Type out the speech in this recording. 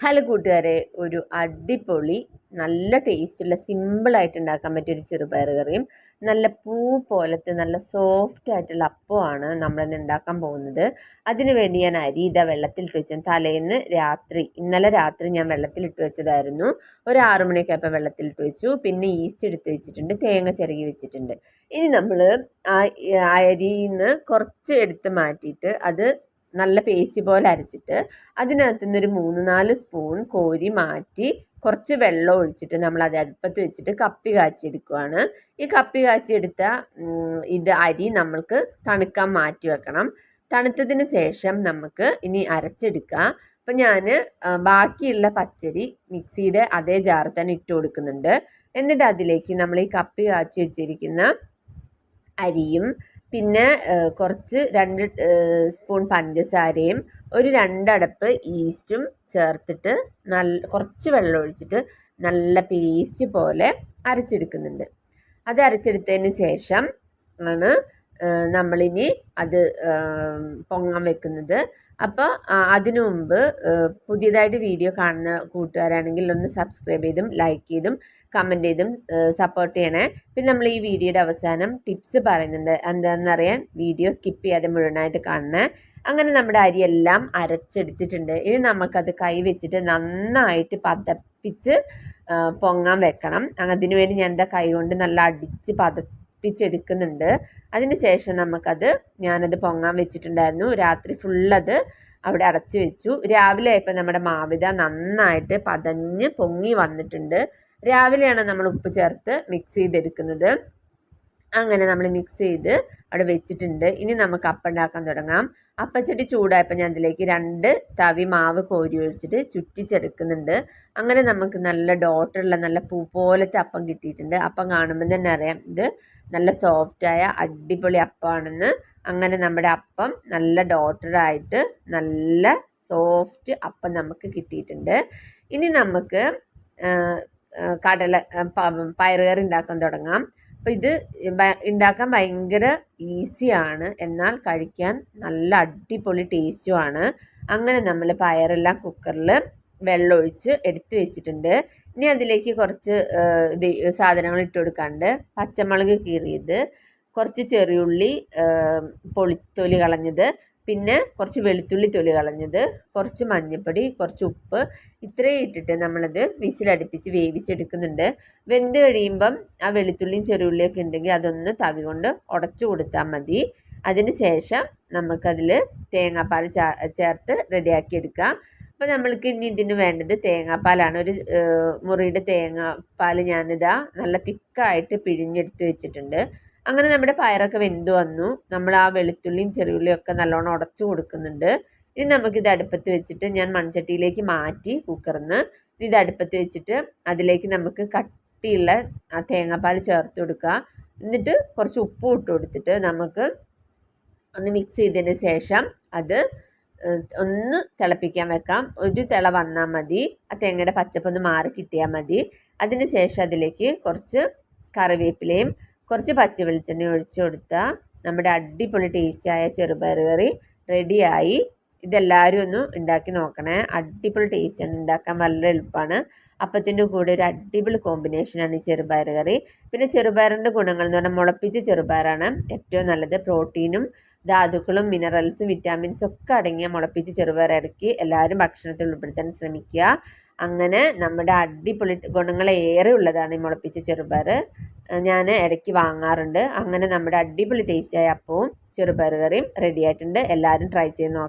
Hello കൂട്ടുകാരെ ഒരു അടിപൊളി നല്ല ടേസ്റ്റുള്ള സിമ്പിളായിട്ട് ഉണ്ടാക്കാൻ പറ്റിയ ഒരു ചെറുപയർ കറിയും നല്ല പൂ പോലത്തെ നല്ല സോഫ്റ്റ് ആയിട്ടുള്ള അപ്പമാണ് നമ്മളിന്ന് ഉണ്ടാക്കാൻ പോകുന്നത്. അതിനുവേണ്ടി ഞാൻ അരി ഇതാ വെള്ളത്തിലിട്ട് വെച്ചു തലേന്ന് രാത്രി ഇന്നലെ രാത്രി ഞാൻ വെള്ളത്തിലിട്ട് വെച്ചതായിരുന്നു. ഒരു ആറു മണിയൊക്കെ ആയപ്പോൾ വെള്ളത്തിലിട്ട് വെച്ചു. പിന്നെ ഈസ്റ്റ് എടുത്ത് വെച്ചിട്ടുണ്ട് തേങ്ങ ചിരകി വെച്ചിട്ടുണ്ട്. ഇനി നമ്മൾ ആ അരിയിൽ നിന്ന് കുറച്ച് എടുത്ത് മാറ്റിയിട്ട് അത് നല്ല പേസ്റ്റ് പോലെ അരച്ചിട്ട് അതിനകത്ത് നിന്നൊരു മൂന്ന് നാല് സ്പൂൺ കോരി മാറ്റി കുറച്ച് വെള്ളം ഒഴിച്ചിട്ട് നമ്മൾ അത് അടുപ്പത്ത് വെച്ചിട്ട് കപ്പി കാച്ചിയെടുക്കുവാണ്. ഈ കപ്പി കാച്ചിയെടുത്ത ഇത് അരി നമ്മൾക്ക് തണുക്കാൻ മാറ്റി വെക്കണം. തണുത്തതിന് ശേഷം നമുക്ക് ഇനി അരച്ചെടുക്കാം. അപ്പം ഞാൻ ബാക്കിയുള്ള പച്ചരി മിക്സിയുടെ അതേ ജാറിൽ തന്നെ ഇട്ട് കൊടുക്കുന്നുണ്ട്. എന്നിട്ട് അതിലേക്ക് നമ്മൾ ഈ കപ്പി കാച്ചി വെച്ചിരിക്കുന്ന അരിയും പിന്നെ കുറച്ച് രണ്ട് സ്പൂൺ പഞ്ചസാരയും ഒരു രണ്ടടപ്പ് ഈസ്റ്റും ചേർത്തിട്ട് നല്ല കുറച്ച് വെള്ളം ഒഴിച്ചിട്ട് നല്ല പേസ്റ്റ് പോലെ അരച്ചെടുക്കുന്നുണ്ട്. അത് അരച്ചെടുത്തതിന് ശേഷം ആണ് നമ്മളിനി അത് പൊങ്ങാൻ വെക്കുന്നത്. അപ്പോൾ അതിനു മുമ്പ് പുതിയതായിട്ട് വീഡിയോ കാണുന്ന കൂട്ടുകാരാണെങ്കിൽ ഒന്ന് സബ്സ്ക്രൈബ് ചെയ്തും ലൈക്ക് ചെയ്തും കമന്റ് ചെയ്തും സപ്പോർട്ട് ചെയ്യണേ. പിന്നെ നമ്മൾ ഈ വീഡിയോയുടെ അവസാനം ടിപ്സ് പറയുന്നുണ്ട്. എന്താണെന്നറിയാൻ വീഡിയോ സ്കിപ്പ് ചെയ്യാതെ മുഴുവനായിട്ട് കാണണേ. അങ്ങനെ നമ്മുടെ അരിയെല്ലാം അരച്ചെടുത്തിട്ടുണ്ട്. ഇനി നമുക്കത് കൈ വെച്ചിട്ട് നന്നായിട്ട് പതപ്പിച്ച് പൊങ്ങാൻ വെക്കണം. അതിനുവേണ്ടി ഞാൻ എന്താ കൈ കൊണ്ട് നല്ല അടിച്ച് പതപ്പിച്ചെടുക്കുന്നുണ്ട് അതിന് ശേഷം നമുക്കത് ഞാനത് പൊങ്ങാൻ വെച്ചിട്ടുണ്ടായിരുന്നു. രാത്രി ഫുള്ളത് അവിടെ അടച്ചു വെച്ചു. രാവിലെ ഇപ്പം നമ്മുടെ മാവിത നന്നായിട്ട് പതഞ്ഞ് പൊങ്ങി വന്നിട്ടുണ്ട്. രാവിലെയാണ് നമ്മൾ ഉപ്പ് ചേർത്ത് മിക്സ് ചെയ്തെടുക്കുന്നത്. അങ്ങനെ നമ്മൾ മിക്സ് ചെയ്ത് അവിടെ വെച്ചിട്ടുണ്ട്. ഇനി നമുക്ക് അപ്പം ഉണ്ടാക്കാൻ തുടങ്ങാം. അപ്പച്ചട്ടി ചൂടായപ്പോൾ ഞാൻ അതിലേക്ക് രണ്ട് തവി മാവ് കോരി ഒഴിച്ചിട്ട് ചുറ്റിച്ചെടുക്കുന്നുണ്ട്. അങ്ങനെ നമുക്ക് നല്ല ഡോട്ടുള്ള നല്ല പൂ പോലത്തെ അപ്പം കിട്ടിയിട്ടുണ്ട്. അപ്പം കാണുമ്പോൾ തന്നെ അറിയാം ഇത് നല്ല സോഫ്റ്റായ അടിപൊളി അപ്പമാണെന്ന് അങ്ങനെ നമ്മുടെ അപ്പം നല്ല ഡോട്ടറായിട്ട് നല്ല സോഫ്റ്റ് അപ്പം നമുക്ക് കിട്ടിയിട്ടുണ്ട്. ഇനി നമുക്ക് കടല പയറുകറി ഉണ്ടാക്കാൻ തുടങ്ങാം. അപ്പോൾ ഇത് ഉണ്ടാക്കാൻ ഭയങ്കര ഈസിയാണ്. എന്നാൽ കഴിക്കാൻ നല്ല അടിപൊളി ടേസ്റ്റുമാണ് അങ്ങനെ നമ്മൾ പയറെല്ലാം കുക്കറിൽ വെള്ളമൊഴിച്ച് എടുത്തു വെച്ചിട്ടുണ്ട്. ഇനി അതിലേക്ക് കുറച്ച് സാധനങ്ങൾ ഇട്ട് കൊടുക്കാണ്ട് പച്ചമുളക് കീറിയത് കുറച്ച് ചെറിയുള്ളി പൊളിത്തൊലി കളഞ്ഞത് പിന്നെ കുറച്ച് വെളുത്തുള്ളി തൊലി കളഞ്ഞത് കുറച്ച് മഞ്ഞൾപ്പൊടി കുറച്ച് ഉപ്പ് ഇത്രയും ഇട്ടിട്ട് നമ്മളത് വിസിലടുപ്പിച്ച് വേവിച്ചെടുക്കുന്നുണ്ട്. വെന്ത് കഴിയുമ്പം ആ വെളുത്തുള്ളിയും ചെറുള്ളിയൊക്കെ ഉണ്ടെങ്കിൽ അതൊന്ന് തവി കൊണ്ട് ഉടച്ചു കൊടുത്താൽ മതി. അതിന് ശേഷം നമുക്കതിൽ തേങ്ങാപ്പാൽ ചേർത്ത് റെഡിയാക്കി എടുക്കാം. അപ്പോൾ നമ്മൾക്ക് ഇനി ഇതിന് വേണ്ടത് തേങ്ങാപ്പാലാണ്. ഒരു മുറിയുടെ തേങ്ങാപ്പാൽ ഞാനിതാ നല്ല തിക്കായിട്ട് പിഴിഞ്ഞെടുത്ത് വെച്ചിട്ടുണ്ട്. അങ്ങനെ നമ്മുടെ പയറൊക്കെ വെന്ത് വന്നു. നമ്മൾ ആ വെളുത്തുള്ളിയും ചെറിയുള്ളിയും ഒക്കെ നല്ലോണം ഉടച്ചു കൊടുക്കുന്നുണ്ട്. ഇനി നമുക്കിത് അടുപ്പത്ത് വെച്ചിട്ട് ഞാൻ മൺചട്ടിയിലേക്ക് മാറ്റി കുക്കറിന്ന് ഇത് അടുപ്പത്ത് വെച്ചിട്ട് അതിലേക്ക് നമുക്ക് കട്ടിയുള്ള ആ തേങ്ങാപ്പാൽ ചേർത്ത് കൊടുക്കുക. എന്നിട്ട് കുറച്ച് ഉപ്പ് ഇട്ട് കൊടുത്തിട്ട് നമുക്ക് ഒന്ന് മിക്സ് ചെയ്തതിന് ശേഷം അത് ഒന്ന് തിളപ്പിക്കാൻ വെക്കാം. ഒരു തിള വന്നാൽ മതി. ആ തേങ്ങയുടെ പച്ചപ്പൊന്ന് മാറി കിട്ടിയാൽ മതി. അതിന് ശേഷം അതിലേക്ക് കുറച്ച് കറിവേപ്പിലയും കുറച്ച് പച്ച വെളിച്ചെണ്ണ ഒഴിച്ചു കൊടുത്താൽ നമ്മുടെ അടിപൊളി ടേസ്റ്റിയായ ചെറുപയർ കറി റെഡിയായി ഇതെല്ലാവരും ഒന്ന് ഉണ്ടാക്കി നോക്കണേ. അടിപൊളി ടേസ്റ്റാണ് ഉണ്ടാക്കാൻ വളരെ എളുപ്പമാണ് അപ്പത്തിന്റെ കൂടെ ഒരു അടിപൊളി കോമ്പിനേഷനാണ് ഈ ചെറുപയർ കറി. പിന്നെ ചെറുപയറിന്റെ ഗുണങ്ങൾ എന്ന് പറഞ്ഞാൽ മുളപ്പിച്ച ചെറുപയറാണ് ഏറ്റവും നല്ലത്. പ്രോട്ടീനും ധാതുക്കളും മിനറൽസും വിറ്റാമിൻസും ഒക്കെ അടങ്ങിയ മുളപ്പിച്ച ചെറുപയർ ഇറക്കി എല്ലാവരും ഭക്ഷണത്തിൽ ഉൾപ്പെടുത്താൻ ശ്രമിക്കുക. അങ്ങനെ നമ്മുടെ അടിപൊളി ഗുണങ്ങൾ ഏറെ ഉള്ളതാണ് ഈ മുളപ്പിച്ച ചെറുപയർ. ഞാൻ ഇടയ്ക്ക് വാങ്ങാറുണ്ട്. അങ്ങനെ നമ്മുടെ അടിപൊളി ടേസ്റ്റിയായ അപ്പവും ചെറുപയർ കറിയും റെഡി ആയിട്ടുണ്ട്. എല്ലാവരും ട്രൈ ചെയ്ത് നോക്കാം.